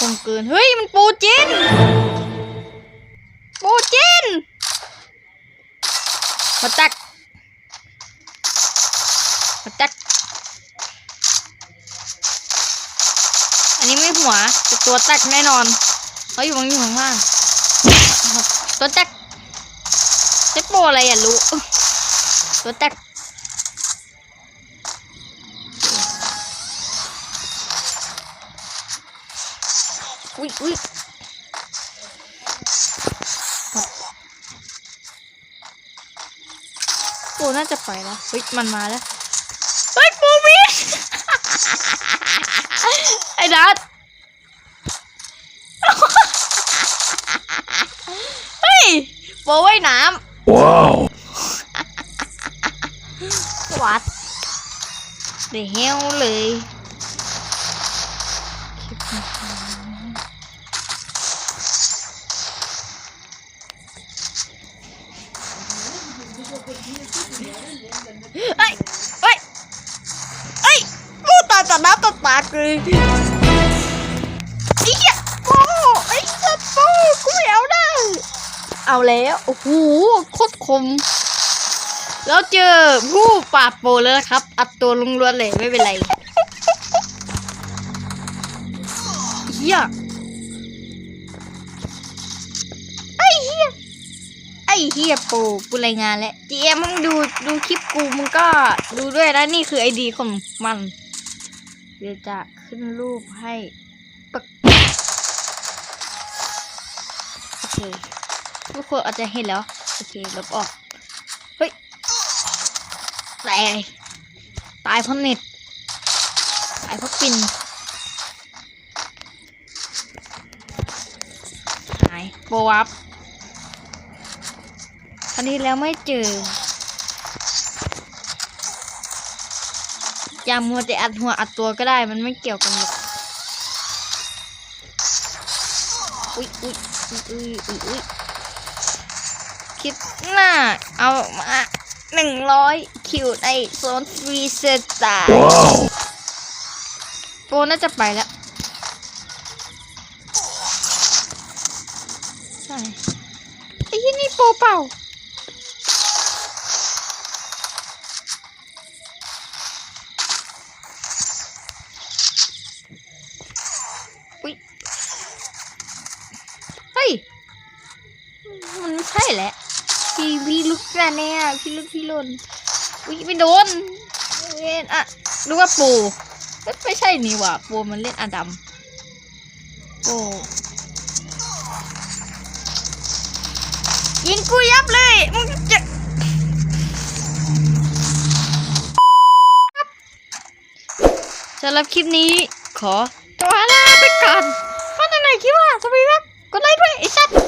คงเกิน เฮ้ย มันปูจิน ปูจิน มาจัก มาจัก อันนี้ไม่หัวแต่ตัวแตกแน่นอนเขาอยู่ข้างอยู่ข้างล่าง ตัวแตกจ๊โปอะไรอะรู้ ตัวแตก อุ้ยอุ้ยปูน่าจะไปแล้วเฮ้ยมันมาแล้วเฮ้ยปูมิดไอ้นัดเฮ้ยโปรว่ายน้ Wow. ำวัดเดี๋ยวเฮวเลย เอ้ยเอ้ยเอ้ยกูตายต่อหน้าต่อตาเลยไอ้เหี้ยโอ้ไอ้สัตว์โอ้กูไม่เอาได้เอาแล้ว โอ้โห โคตรคม แล้วเจอผู้ปราบโปรแล้วครับ อัดตัวลุงล้วนเลยไม่เป็นไรเฮีย เฮียปรกูรายงานแล้วจีเอ็มมึงดูดูคลิปกูมึงก็ดูด้วยนะนี่คือไอดีของมัน เดี๋ยวจะขึ้นรูปให้ปึกโอเคทุกคนอาจจะเห็นแล้ว โอเคลบออก เฮ้ยตายตายเพราะเน็ตตายเพราะปินหายโบวับ ครั้งนี้แล้วไม่เจออย่ามัวแต่อัดหัวอัดตัวก็ได้มันไม่เกี่ยวกันหรอกอุ้ยอุ้ยอุ้ยอุ้ยอุ้ยคลิปหน้าเอามาหนึ่งร้อยคิวในโซนฟรีสไตล์ Wow. โปน่าจะไปแล้วใช่ไอ้ที่นี่โปเปล่า ใช่แหละ พี่พี่ลุกแน่แน่พี่ลุกพี่ล่นอุ้ยไม่โดนเวนอะรู้ว่าปูไม่ใช่นี่ว่าปูมันเล่นอดัมปูยิงกูยับเลยมึงจะสำหรับคลิปนี้ขอตัวลาไปก่อนถ้าไหนคิดว่าสวัสดีครับกดไลค์ด้วยไอ้สัตว์